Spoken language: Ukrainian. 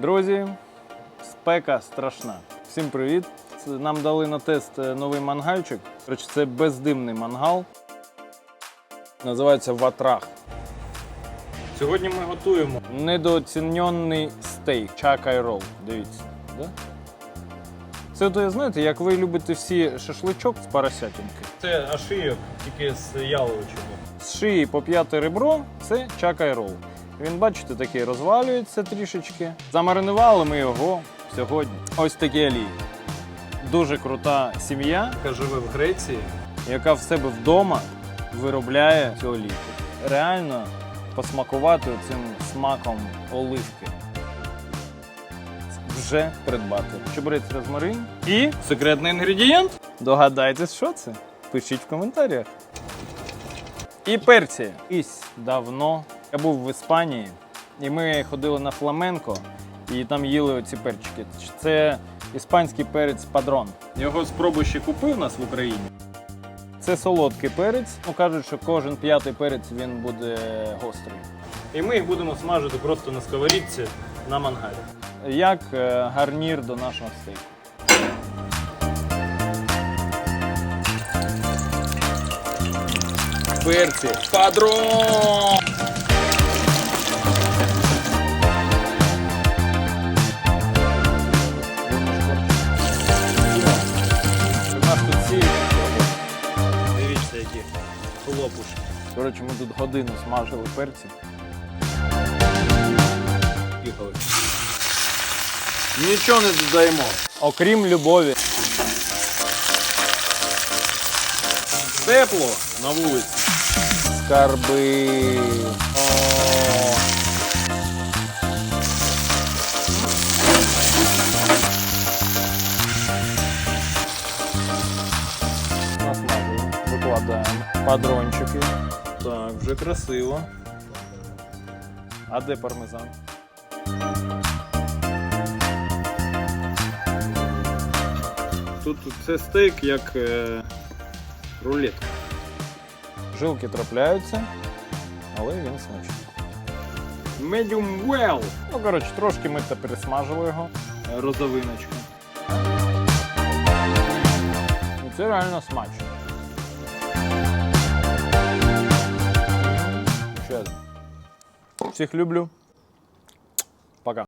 Друзі, спека страшна. Всім привіт! Нам дали на тест е, новий мангальчик. Це бездимний мангал. Називається ватрах. Сьогодні ми готуємо недооцінений стейк чакай рол. Дивіться. Да? Це то, знаєте, як ви любите всі шашличок з поросятинки. Це ашийок, тільки з яловичого. З шиї по п'яте ребро це чакай рол. Він, бачите, такий розвалюється трішечки. Замаринували ми його сьогодні. Ось такі олії. Дуже крута сім'я, яка живе в Греції, яка в себе вдома виробляє цю олійку. Реально посмакувати цим смаком оливки. Вже придбати. Чебрець розмарин і секретний інгредієнт. Догадайтесь, що це? Пишіть в коментарях. І перці. Ось давно я був в Іспанії, і ми ходили на фламенко, і там їли оці перчики. Це іспанський перець падрон. Його спробу ще купив нас в Україні. Це солодкий перець. Ну кажуть, що кожен п'ятий перець він буде гострий. І ми їх будемо смажити просто на сковорідці на мангалі. Як е, гарнір до нашого стейку. Перці. Падрон! Дивіться, які хлопушки. Коротше, ми тут годину смажили перці. Їхали. Нічого не додаємо. Окрім любові. Тепло на вулиці. Скарби. О. викладаємо падрончики. Так, вже красиво. А де пармезан? Тут це стейк як е, рулетка. Жилки трапляються, але він смачний. Medium well. Ну, коротше, трошки ми та пересмажили його. Е, Розовиночку. Це реально смачно. Всіх люблю.